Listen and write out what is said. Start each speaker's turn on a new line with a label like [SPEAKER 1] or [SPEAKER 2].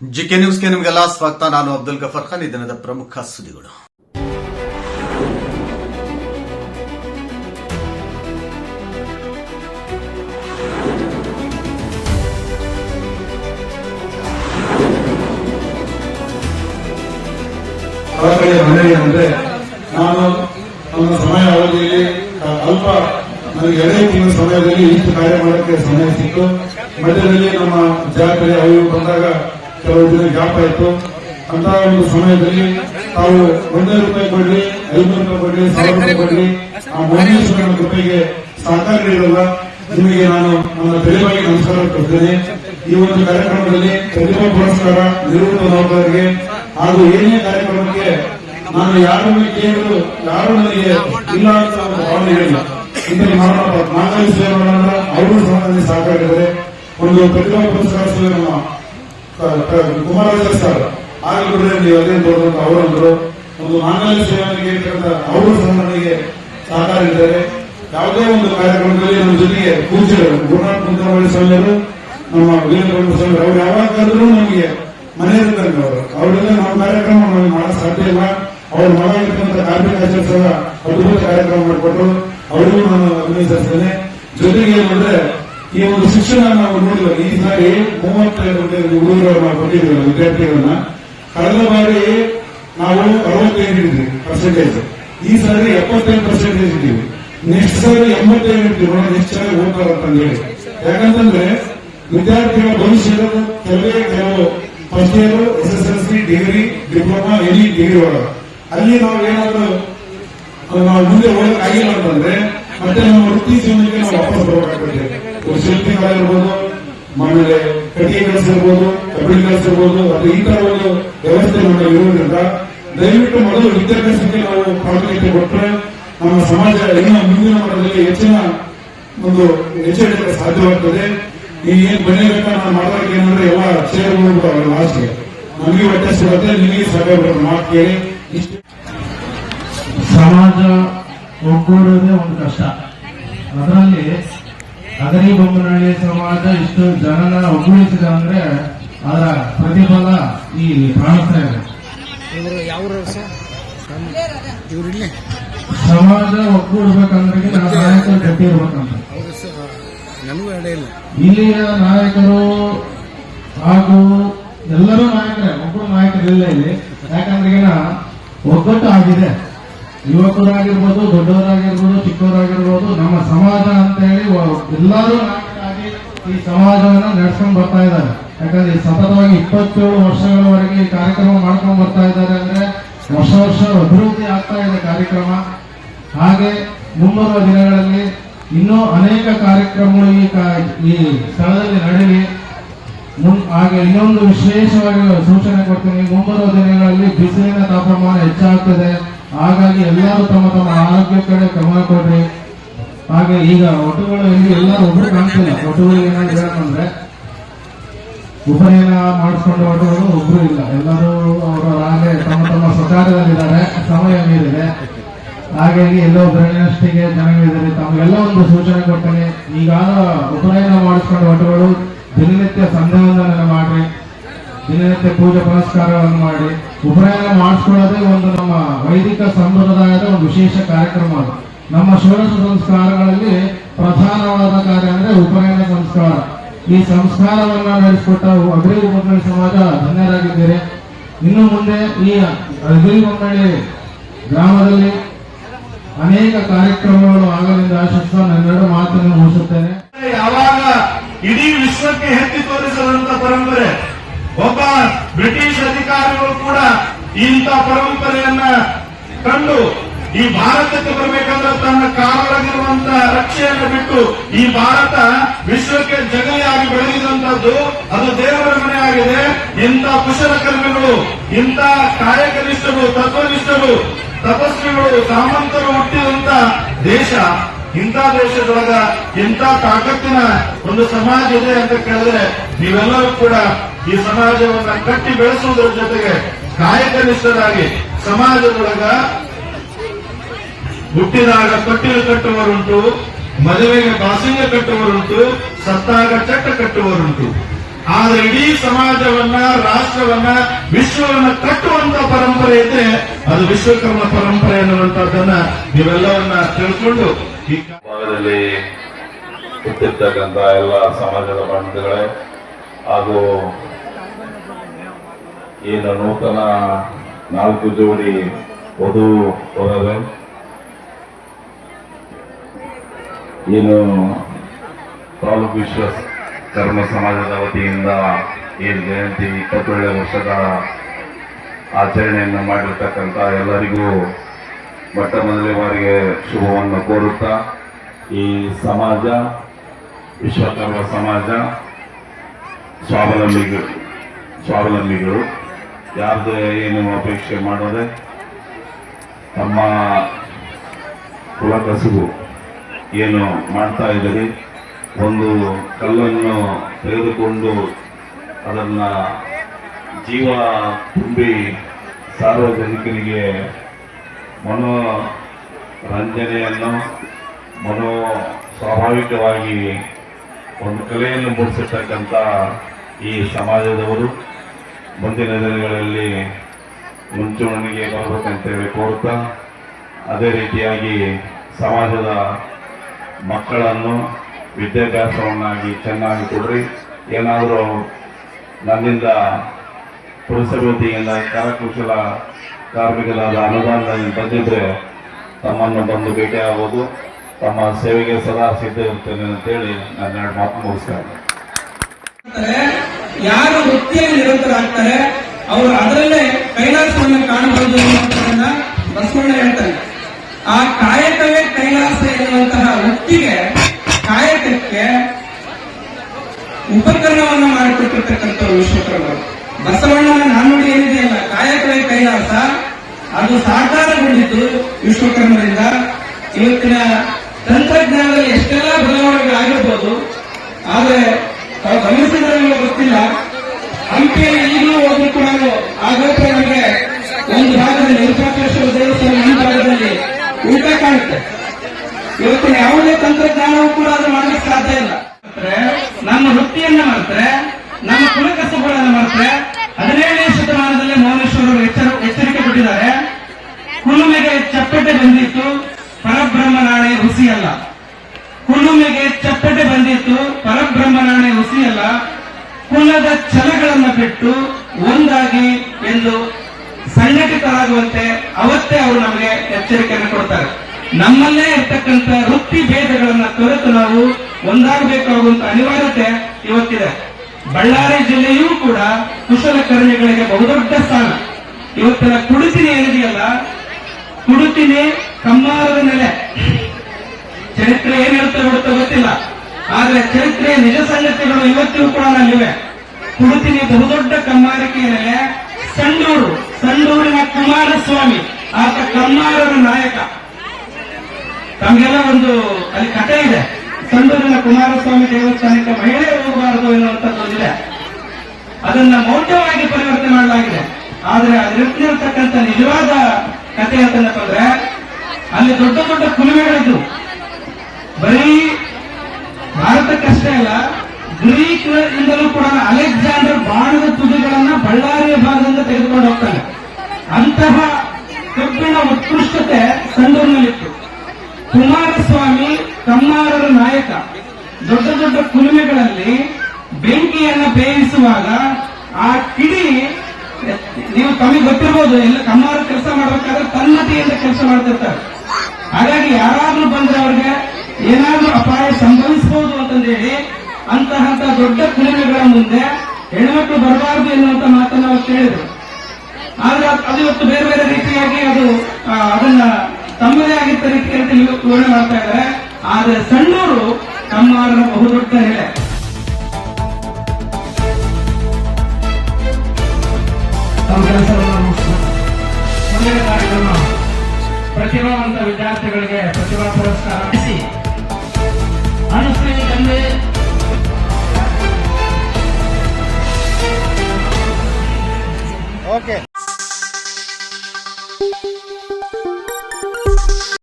[SPEAKER 1] GK ನ್ಯೂಸ್ಗೆ ನಿಮಗೆಲ್ಲ ಸ್ವಾಗತ. ನಾನು ಅಬ್ದುಲ್ ಗಫರ್ ಖಾನ್. ಈ ದಿನದ ಪ್ರಮುಖ ಸುದ್ದಿಗಳು.
[SPEAKER 2] ಅಂದ್ರೆ ನಾನು ನನ್ನ ಸಮಯ ಅವಧಿಯಲ್ಲಿ ಅಲ್ಪ, ನನಗೆ ಎರಡೇ ತಿಂಗಳ ಸಮಯದಲ್ಲಿ ಇಷ್ಟು ಕಾರ್ಯ ಮಾಡೋಕ್ಕೆ ಸಮಯ ಸಿಕ್ತು ಮಧ್ಯದಲ್ಲಿ ನಮ್ಮ ಜಾತ್ರೆ ಅವರು ಬಂದಾಗ ಕೆಲವು ದಿನ ಗ್ಯಾಪ್ ಆಯ್ತು. ಅಂತ ಒಂದು ಸಮಯದಲ್ಲಿ ತಾವು ಒಂದೇ ರೂಪಾಯಿ ಕೊಡ್ಲಿ ಐನೂರು ರೂಪಾಯಿ ಕೊಡ್ಲಿ ಸಾವಿರ ರೂಪಾಯಿ ಕೊಡ್ಲಿ ಆ ಮಹೇಶ್ವರ ಕೃಪೆಗೆ ಸಹಕಾರ ನೀಡಲ್ಲ. ನಿಮಗೆ ನಾನು ನನ್ನ ಬೆಲೆವಾಗಿ ನಮಸ್ಕಾರ ಕೊಡ್ತೇನೆ. ಈ ಒಂದು ಕಾರ್ಯಕ್ರಮದಲ್ಲಿ ಪ್ರತಿಭಾ ಪುರಸ್ಕಾರ ನಿವೃತ್ತ ನೌಕರರಿಗೆ ಹಾಗೂ ಏನೇ ಕಾರ್ಯಕ್ರಮಕ್ಕೆ ನಾನು ಯಾರು ಕೇಳಲು ಯಾರು ನನಗೆ ಇಲ್ಲ ಅಂತ ಭಾವನೆ ಹೇಳಿಲ್ಲ ಇಂತಹ ಮಾನವ ಸೇವೆ ಸೇವೆಗಳನ್ನ ಅವರು ಸಹ ನನಗೆ ಸಹಕರಿಸಿದ್ದಾರೆ ಒಂದು ಪ್ರತಿಭಾ ಪುರಸ್ಕಾರ ಕುಮಾರರಾಜ ಸರ್ ಆಗಿಬಿಟ್ರೆ ನೀವು ಅದೇ ತೋರಿದಂತ ಅವರಂದ್ರು. ಒಂದು ಆನ್ಲೈನ್ ಸೇವನೆಗೆ ಅವರು ಸಹ ನನಗೆ ಸಹಕಾರ ಇದ್ದಾರೆ. ಯಾವುದೇ ಒಂದು ಕಾರ್ಯಕ್ರಮದಲ್ಲಿ ನಮ್ಮ ಜೊತೆಗೆ ಕೂತಿರು ಗುರುನಾಥ್ ಕುಂದರವಳ್ಳಿ ಸ್ವಾಮಿಯವರು, ನಮ್ಮ ವೀರೇಂದ್ರ ಸ್ವಾಮಿ ಅವ್ರು ಯಾವಾಗಾದ್ರೂ ನಮಗೆ ಮನೆಯಲ್ಲಿ ಅವರು. ಅವರಿಂದ ನಮ್ಮ ಕಾರ್ಯಕ್ರಮ ನಮಗೆ ಮಾಡಕ್ ಸಾಧ್ಯ ಇಲ್ಲ. ಅವರು ಮಗ ಕಾರ್ಮಿಕ ಆಚರಿಸುವ ಅದ್ಭುತ ಕಾರ್ಯಕ್ರಮ ಮಾಡಿಕೊಟ್ರು. ಅವರಿಗೂ ನಾನು ಅಭಿನಯಿಸ್ತೇನೆ ಜೊತೆಗೆ ಏನಂದ್ರೆ ಈ ಒಂದು ಶಿಕ್ಷಣ ನಾವು ನೋಡಿದ್ವಿ ಈ ಸಾರಿ ಮೂವತ್ತೈದು ಹುಡುಗರು ನಾವು ವಿದ್ಯಾರ್ಥಿಗಳನ್ನ. ಕಳೆದ ಬಾರಿ ನಾವು ಅರವತ್ತೈದು ಇದ್ವಿ ಪರ್ಸೆಂಟೇಜ್ ಈ ಸಾರಿ ಎಪ್ಪತ್ತೈದು ಪರ್ಸೆಂಟೇಜ್ ಇದ್ದೀವಿ ನೆಕ್ಸ್ಟ್ ಸಾರಿ ಎಂಬತ್ತೈದು ಇರ್ತೀವಿ ನೋಡಿ ನೆಕ್ಸ್ಟ್ ಸಾರಿ ಓದ್ತಾರೆ ಅಂತ ಹೇಳಿ. ಯಾಕಂತಂದ್ರೆ ವಿದ್ಯಾರ್ಥಿಗಳ ಭವಿಷ್ಯದ ಕೆಲವೇ ಕೆಲವು first year S S L C degree diploma any degree ಒಳಗೆ. ಅಲ್ಲಿ ನಾವು ಏನಾದ್ರು ನಾವು ಮುಂದೆ ಹೋಗಕ್ ಆಗಿಲ್ಲ ಅಂತಂದ್ರೆ ಮತ್ತೆ ನಮ್ಮ ವೃತ್ತಿ ಜೀವನಕ್ಕೆ ನಾವು ವಾಪಸ್ ಬರಬೇಕಾಗುತ್ತೆ ಒಂದು ಶಿಲ್ಪಿಗಳಾಗಿರ್ಬೋದು, ಆಮೇಲೆ ಕಟ್ಟಿಗೆ ಕೆಲಸ ಇರ್ಬೋದು ಕಬ್ಬಿಣ ಕೆಲಸ ಇರ್ಬೋದು ಅಥವಾ ಈ ತರ ಒಂದು ವ್ಯವಸ್ಥೆ ನಮಗೆ ಇರುವುದರಿಂದ ದಯವಿಟ್ಟು ಮೊದಲು ವಿದ್ಯಾಭ್ಯಾಸಕ್ಕೆ ನಾವು ಪ್ರಾಮುಖ್ಯತೆ ಕೊಟ್ಟರೆ ನಮ್ಮ ಸಮಾಜ ಇನ್ನೂ ಮುಂದಿನ ಮಟ್ಟದಲ್ಲಿ ಹೆಚ್ಚಿನ ಒಂದು ಹೆಚ್ಚಳಿಕೆ ಸಾಧ್ಯವಾಗ್ತದೆ. ಈ ಏನ್ ಬೆಳೆಯಬೇಕ ನಾನು ಮಾಡೋದಕ್ಕೆ ಏನಂದ್ರೆ ಎಲ್ಲ ಹೋಗ್ಬಿಟ್ಟು ಲಾಸ್ಟ್ಗೆ ನಮಗೆ ಹೊಟ್ಟೆ ಸಿಗುತ್ತೆ ನಿಮಗೆ ಸಭೆ ಮಾತು ಕೇಳಿ.
[SPEAKER 3] ಸಮಾಜ ಒಗ್ಗೂಡೋದೇ ಒಂದು ಕಷ್ಟ. ಅದರಲ್ಲಿ ಅಗರಿ ಬೊಮ್ಮನಹಳ್ಳಿ ಸಮಾಜ ಇಷ್ಟು ಜನನ ಒಗ್ಗೂಡಿಸಿದ ಅಂದ್ರೆ ಅದರ ಪ್ರತಿಫಲ ಈ
[SPEAKER 4] ಇಲ್ಲೇ
[SPEAKER 3] ಸಮಾಜ ಒಗ್ಗೂಡ್ಬೇಕಂದ್ರೆ ನಾಯಕರು ಗಟ್ಟಿ ಇರ್ಬೇಕಂತ. ಇಲ್ಲಿಯ ನಾಯಕರು ಹಾಗೂ ಎಲ್ಲರೂ ನಾಯಕರೇ ಒಬ್ಬರು ನಾಯಕರಿಲ್ಲ ಇಲ್ಲಿ ಯಾಕಂದ್ರೆ ಈಗ ಒಗ್ಗಟ್ಟು ಆಗಿದೆ. ಯುವಕರಾಗಿರ್ಬೋದು ದೊಡ್ಡವರಾಗಿರ್ಬೋದು ಎಲ್ಲರೂ ನಾಯಕರಾಗಿ ಈ ಸಮಾಜವನ್ನು ನಡೆಸ್ಕೊಂಡು ಬರ್ತಾ ಇದ್ದಾರೆ. ಯಾಕಂದ್ರೆ ಸತತವಾಗಿ ಇಪ್ಪತ್ತೇಳು ವರ್ಷಗಳವರೆಗೆ ಈ ಕಾರ್ಯಕ್ರಮ ಮಾಡ್ಕೊಂಡು ಬರ್ತಾ ಇದ್ದಾರೆ ಅಂದ್ರೆ ವರ್ಷ ವರ್ಷ ಅಭಿವೃದ್ಧಿ ಆಗ್ತಾ ಇದೆ ಕಾರ್ಯಕ್ರಮ. ಹಾಗೆ ಮುಂಬರುವ ದಿನಗಳಲ್ಲಿ ಇನ್ನೂ ಅನೇಕ ಕಾರ್ಯಕ್ರಮಗಳು ಈ ಸ್ಥಳದಲ್ಲಿ ನಡೆಯಲಿ ಮುನ್ ಹಾಗೆ ಇನ್ನೊಂದು ವಿಶೇಷವಾಗಿ ಸೂಚನೆ ಕೊಡ್ತೀನಿ. ಮುಂಬರುವ ದಿನಗಳಲ್ಲಿ ಬಿಸಿಲಿನ ತಾಪಮಾನ ಹೆಚ್ಚಾಗ್ತದೆ. ಹಾಗಾಗಿ ಎಲ್ಲರೂ ತಮ್ಮ ತಮ್ಮ ಆರೋಗ್ಯ ಕಡೆ ಗಮನ ಕೊಡ್ರಿ. ಹಾಗೆ ಈಗ ಒಟ್ಟುಗಳು ಇಲ್ಲಿ ಎಲ್ಲರೂ ಒಬ್ರು ಕಾಣ್ತಿಲ್ಲ. ಒಟ್ಟುಗಳು ಏನಾದ್ರು ಹೇಳಕಂದ್ರೆ ಉಪನಯನ ಮಾಡಿಸ್ಕೊಂಡ ಒಟ್ಟುಗಳು ಒಬ್ರು ಇಲ್ಲ. ಎಲ್ಲರೂ ಅವರ ಹಾಗೆ ತಮ್ಮ ತಮ್ಮ ಸ್ವಕಾರ್ಯದಲ್ಲಿದ್ದಾರೆ ಸಮಯ ಮೀರಿದೆ. ಹಾಗಾಗಿ ಎಲ್ಲೋ ಬೆರಳಿನಷ್ಟಿಗೆ ಜನಗಳಿದ್ದಾರೆ ತಮಗೆಲ್ಲ ಒಂದು ಸೂಚನೆ ಕೊಡ್ತೇನೆ. ಈಗ ಉಪನಯನ ಮಾಡಿಸ್ಕೊಂಡ ಒಟ್ಟುಗಳು ದಿನನಿತ್ಯ ಸಂಧಾನ ಮಾಡಿ ದಿನನಿತ್ಯ ಪೂಜೆ ಪುನಸ್ಕಾರಗಳನ್ನು ಮಾಡಿ ಉಪನಯನ ಮಾಡಿಸ್ಕೊಳ್ಳೋದೇ ಒಂದು ನಮ್ಮ ವೈದಿಕ ಸಂಪ್ರದಾಯದ ಒಂದು ವಿಶೇಷ ಕಾರ್ಯಕ್ರಮ ಅದು. ನಮ್ಮ ಷೋಡಶ ಸಂಸ್ಕಾರಗಳಲ್ಲಿ ಪ್ರಧಾನವಾದ ಕಾರ್ಯ ಅಂದ್ರೆ ಉಪನಯನ ಸಂಸ್ಕಾರ. ಈ ಸಂಸ್ಕಾರವನ್ನ ನಡೆಸಿಕೊಟ್ಟ ಅಗ್ರಿ ಮಂಡಳಿ ಸಮಾಜ ಧನ್ಯರಾಗಿದ್ದೀರಿ. ಇನ್ನು ಮುಂದೆ ಈ ಅಗ್ರಿ ಮಂಡಳಿ ಗ್ರಾಮದಲ್ಲಿ ಅನೇಕ ಕಾರ್ಯಕ್ರಮಗಳು ಆಗಲಿಂದ ಆಶಿಸ್ತಾ ನನ್ನೆರಡು ಮಾತನ್ನು ಮುಗಿಸುತ್ತೇನೆ.
[SPEAKER 5] ಯಾವಾಗ ಇಡೀ ವಿಶ್ವಕ್ಕೆ ಎತ್ತಿ ತೋರಿಸಿದಂತ ಪರಂಪರೆ, ಒಬ್ಬ ಬ್ರಿಟಿಷ್ ಅಧಿಕಾರಿಗಳು ಕೂಡ ಇಂಥ ಪರಂಪರೆಯನ್ನ ಕಂಡು ಈ ಭಾರತಕ್ಕೆ ಬರಬೇಕಂದ್ರೆ ತನ್ನ ಕಾಲೊಳಗಿರುವಂತ ರಕ್ಷೆಯನ್ನು ಬಿಟ್ಟು ಈ ಭಾರತ ವಿಶ್ವಕ್ಕೆ ಜಗಲಿಯಾಗಿ ಬೆಳೆಯುವಂತಹದ್ದು ಅದು ದೇವರ ಮನೆ ಆಗಿದೆ. ಇಂಥ ಕುಶಲಕರ್ಮಿಗಳು ಇಂಥ ಕಾರ್ಯಕನಿಷ್ಠರು, ತತ್ವನಿಷ್ಠರು, ತಪಸ್ವಿಗಳು, ಸಾಮಂತರು ಹುಟ್ಟಿದಂತ ದೇಶ, ಇಂಥ ದೇಶದೊಳಗ ಇಂಥ ತಾಕತ್ತಿನ ಒಂದು ಸಮಾಜ ಇದೆ ಅಂತ ಕೇಳಿದ್ರೆ ನೀವೆಲ್ಲರೂ ಕೂಡ ಈ ಸಮಾಜವನ್ನ ಕಟ್ಟಿ ಬೆಳೆಸುವುದರ ಜೊತೆಗೆ ಕಾಯಕನಿಷ್ಠರಾಗಿ ಸಮಾಜದೊಳಗ ಹುಟ್ಟಿದಾಗ ತೊಟ್ಟಿಲು ಕಟ್ಟುವರುಂಟು ಮದುವೆಗೆ ಬಾಸಿಂಗ ಕಟ್ಟುವರುಂಟು ಸತ್ತಾಗ ಚಟ್ಟ ಕಟ್ಟುವರುಂಟು ಆದ್ರೆ ಇಡೀ ಸಮಾಜವನ್ನ, ರಾಷ್ಟ್ರವನ್ನ, ವಿಶ್ವವನ್ನ ಕಟ್ಟುವಂತ ಪರಂಪರೆ ಇದ್ರೆ ಅದು ವಿಶ್ವಕರ್ಮ ಪರಂಪರೆ ಅನ್ನುವಂಥದ್ದನ್ನ ನೀವೆಲ್ಲವನ್ನ ತಿಳ್ಕೊಂಡು ಈ
[SPEAKER 6] ಭಾಗದಲ್ಲಿ ಹುಟ್ಟಿರ್ತಕ್ಕಂಥ ಎಲ್ಲ ಸಮಾಜದ ಬಂಧುಗಳೇ, ಹಾಗೂ ಏನು ನೂತನ ನಾಲ್ಕು ಜೋಡಿ ವಧು ಏನು ತಾಲೂಕು ವಿಶ್ವ ಕರ್ಮ ಸಮಾಜದ ವತಿಯಿಂದ ಏನು ಜಯಂತಿ ಇಪ್ಪತ್ತೇಳನೇ ವರ್ಷದ ಆಚರಣೆಯನ್ನು ಮಾಡಿರ್ತಕ್ಕಂಥ ಎಲ್ಲರಿಗೂ ಮೊಟ್ಟ ಮೊದಲೇ ಬಾರಿಗೆ ಶುಭವನ್ನು ಕೋರುತ್ತಾ, ಈ ಸಮಾಜ ವಿಶ್ವಕರ್ಮ ಸಮಾಜ ಸ್ವಾವಲಂಬಿಗಳು ಸ್ವಾವಲಂಬಿಗಳು, ಯಾರದೇ ಏನು ಅಪೇಕ್ಷೆ ಮಾಡೋದೆ ತಮ್ಮ ಕುಲಕಸುಬು ಏನು ಮಾಡ್ತಾ ಇದ್ದೀರಿ? ಒಂದು ಕಲ್ಲನ್ನು ತೆಗೆದುಕೊಂಡು ಅದನ್ನು ಜೀವ ತುಂಬಿ ಸಾರ್ವಜನಿಕರಿಗೆ ಮನೋರಂಜನೆಯನ್ನು, ಮನೋ ಸ್ವಾಭಾವಿಕವಾಗಿ ಒಂದು ಕಲೆಯನ್ನು ಮೂಡಿಸಿರ್ತಕ್ಕಂಥ ಈ ಸಮಾಜದವರು ಮುಂದಿನ ದಿನಗಳಲ್ಲಿ ಮುಂಚೂಣಿಗೆ ಬರಬೇಕಂತೇಳಿ ಕೋರ್ತಾ ಅದೇ ರೀತಿಯಾಗಿ ಸಮಾಜದ ಮಕ್ಕಳನ್ನು ವಿದ್ಯಾಭ್ಯಾಸವನ್ನಾಗಿ ಚೆನ್ನಾಗಿ ಕೊಡ್ರಿ. ಏನಾದರೂ ನನ್ನಿಂದ ಪುರಸಭೆ ಕರಕುಶಲ ಕಾರ್ಮಿಕರಾದ ಅನುದಾನದಲ್ಲಿ ಬಂದಿದ್ದರೆ ತಮ್ಮನ್ನು ಬಂದು ಭೇಟಿಯಾಗೋದು ತಮ್ಮ ಸೇವೆಗೆ ಸದಾ ಸಿದ್ಧ ಇರ್ತೇನೆ ಅಂತೇಳಿ ನನ್ನ ಎರಡು ಮಾತು
[SPEAKER 7] ಯಾರು ವೃತ್ತಿಯಲ್ಲಿ ನಿರಂತರಾಗ್ತಾರೆ, ಅವರು ಅದರಲ್ಲೇ ಕೈಲಾಸವನ್ನು ಕಾಣಬಹುದು ಅನ್ನೋದನ್ನ ಬಸವಣ್ಣ ಹೇಳ್ತಾರೆ. ಆ ಕಾಯಕವೇ ಎನ್ನುವಂತಹ ವೃತ್ತಿಗೆ ಕಾಯಕಕ್ಕೆ ಉಪಕರಣವನ್ನ ಮಾಡಿಕೊಟ್ಟಿರ್ತಕ್ಕಂಥವ್ರು ವಿಶ್ವಕರ್ಮರು. ಬಸವಣ್ಣನ ನಾನುಡಿ ಏನಿದೆಯಲ್ಲ ಕಾಯಕವೇ ಕೈಲಾಸ, ಅದು ಸಾಕಾರಗೊಂಡಿದ್ದು ವಿಶ್ವಕರ್ಮರಿಂದ. ಇವತ್ತಿನ ತಂತ್ರಜ್ಞಾನದಲ್ಲಿ ಎಷ್ಟೆಲ್ಲ ಬದಲಾವಣೆಗಳು ಆಗಿರ್ಬೋದು, ಆದ್ರೆ ತಾವು ಗಮನಿಸಿದ್ರೆ ಗೊತ್ತಿಲ್ಲ. ಹಂಪಿಯಲ್ಲಿ ಈಗಲೂ ಹೋದ್ರು ಕೂಡ ಆ ಗೋಪುರ ನಮಗೆ ಒಂದು ಭಾಗದಲ್ಲಿ ವಿರೂಪಾಕ್ಷೇಶ್ವರ ದೇವಸ್ಥಾನ ಒಂದು ಭಾಗದಲ್ಲಿ ಉಲ್ಟಾ ಕಾಣುತ್ತೆ. ಇವತ್ತಿನ ಯಾವುದೇ ತಂತ್ರಜ್ಞಾನವೂ ಕೂಡ ಅದನ್ನು ಮಾಡಲಿಕ್ಕೆ ಸಾಧ್ಯ ಇಲ್ಲ. ನಮ್ಮ ವೃತ್ತಿಯನ್ನ ಮಾಡ್ತಾರೆ, ನಮ್ಮ ಕುಲಕಸಬುಗಳನ್ನು ಮಾಡ್ತಾರೆ. ಹದಿನೇಳನೇ ಶತಮಾನದಲ್ಲಿ ಮೌನೇಶ್ವರರು ಎಚ್ಚರ, ಎಚ್ಚರಿಕೆ ಕೊಟ್ಟಿದ್ದಾರೆ. ಕುಲುಮೆಗೆ ಚಪ್ಪಟೆ ಬಂದಿತ್ತು ಪರಬ್ರಹ್ಮನಾಣೆ ಅಲ್ಲ. ಕುಲುಮೆಗೆ ಚಪ್ಪಟೆ ಬಂದಿತ್ತು ಪರಬ್ರಹ್ಮನಾಣೆ ಅಲ್ಲ. ಕುಲದ ಛಲಗಳನ್ನು ಬಿಟ್ಟು ಒಂದಾಗಿ ಎಂದು ಸಂಘಟಿತರಾಗುವಂತೆ ಅವತ್ತೇ ಅವರು ನಮಗೆ ಎಚ್ಚರಿಕೆಯನ್ನು ಕೊಡ್ತಾರೆ. ನಮ್ಮಲ್ಲೇ ಇರ್ತಕ್ಕಂಥ ವೃತ್ತಿ ಭೇದಗಳನ್ನ ತೊರೆತು ನಾವು ಒಂದಾಗಬೇಕಾಗುವಂತ ಅನಿವಾರ್ಯತೆ ಇವತ್ತಿದೆ. ಬಳ್ಳಾರಿ ಜಿಲ್ಲೆಯೂ ಕೂಡ ಕುಶಲಕರ್ಮಿಗಳಿಗೆ ಬಹುದೊಡ್ಡ ಸ್ಥಾನ. ಇವತ್ತಿನ ಕುಡಿತಿನಿ ಏನಿದೆಯಲ್ಲ, ಕುಡುತಿನಿ ಕಮ್ಮಾರದ ನೆಲೆ. ಚರಿತ್ರೆ ಏನಿರುತ್ತೆ ಬಿಡುತ್ತೋ ಗೊತ್ತಿಲ್ಲ. ಆದ್ರೆ ಚರಿತ್ರೆಯ ನಿಜ ಸಂಗತಿಗಳು ಇವತ್ತಿಗೂ ಕೂಡ ನಲ್ಲಿವೆ. ಕುಡುತಿನಿ ಬಹುದೊಡ್ಡ ಕಮ್ಮಾರಿಕೆಯ ನೆಲೆ, ಸಂಡೂರು, ಸಂಡೂರಿನ ಕುಮಾರಸ್ವಾಮಿ, ಆತ ಕಮ್ಮಾರರ ನಾಯಕ. ತಮಗೆಲ್ಲ ಒಂದು ಅಲ್ಲಿ ಕಥೆ ಇದೆ. ಸಂದೂರಿನ ಕುಮಾರಸ್ವಾಮಿ ದೇವಸ್ಥಾನಕ್ಕೆ ಮಹಿಳೆ ಹೋಗಬಾರದು ಎನ್ನುವಂಥದ್ದು ಒಂದಿದೆ. ಅದನ್ನ ಮೌಢ್ಯವಾಗಿ ಪರಿವರ್ತನೆ ಮಾಡಲಾಗಿದೆ. ಆದ್ರೆ ಅದರಲ್ಲಿರ್ತಕ್ಕಂಥ ನಿಜವಾದ ಕಥೆ ಅಂತಂದ್ರೆ ಅಲ್ಲಿ ದೊಡ್ಡ ದೊಡ್ಡ ಕುಲುಮೆಗಳಿದ್ದು ಬರೀ ಭಾರತಕ್ಕಷ್ಟೇ ಅಲ್ಲ ಗ್ರೀಕ್ ಇಂದಲೂ ಕೂಡ ಅಲೆಕ್ಸಾಂಡರ್ ಬಾಣದ ತುದಿಗಳನ್ನ ಬಳ್ಳಾರಿಯ ಭಾಗದಿಂದ ತೆಗೆದುಕೊಂಡು ಹೋಗ್ತಾನೆ. ಅಂತಹ ಕಬ್ಬಿಣ ಉತ್ಕೃಷ್ಟತೆ ಕುಮಾರಸ್ವಾಮಿ, ಕಮ್ಮಾರರ ನಾಯಕ. ದೊಡ್ಡ ದೊಡ್ಡ ಕುಲುಮೆಗಳಲ್ಲಿ ಬೆಂಕಿಯನ್ನ ಬೇಯಿಸುವಾಗ ಆ ಕಿಡಿ, ನೀವು ತಮಗೆ ಗೊತ್ತಿರಬಹುದು ಎಲ್ಲ ಕಮ್ಮಾರ ಕೆಲಸ ಮಾಡಬೇಕಾದ್ರೆ ತನ್ನತೆಯಿಂದ ಕೆಲಸ ಮಾಡ್ತಿರ್ತಾರೆ. ಹಾಗಾಗಿ ಯಾರಾದ್ರೂ ಬಂದ್ರೆ ಅವ್ರಿಗೆ ಏನಾದ್ರೂ ಅಪಾಯ ಸಂಭವಿಸಬಹುದು ಅಂತಂದೇಳಿ ಅಂತಹ ದೊಡ್ಡ ಕುಲುಮೆಗಳ ಮುಂದೆ ಹೆಣ್ಮಕ್ಳು ಬರಬಾರದು ಎನ್ನುವಂತ ಮಾತನ್ನು ಅವರು ಕೇಳಿದ್ರು. ಆದ್ರೆ ಅದ್- ಬೇರೆ ಬೇರೆ ರೀತಿಯಾಗಿ ಅದು ಅದನ್ನ ತಮ್ಮದೇ ಆಗಿದ್ದ ರೀತಿಯಲ್ಲಿ ಇವತ್ತು ವಿವರಣೆ ಮಾಡ್ತಾ ಇದ್ದಾರೆ. ಆದ್ರೆ ಸಣ್ಣವರು ತಮ್ಮ ಬಹುದೊಡ್ಡ ನೆಲೆ. ಪ್ರತಿಭಾವಂತ ವಿದ್ಯಾರ್ಥಿಗಳಿಗೆ ಪ್ರತಿಭಾ ಪುರಸ್ಕಾರ ಅನುಶ್ರೀ ತಂದೆ
[SPEAKER 4] ಓಕೆ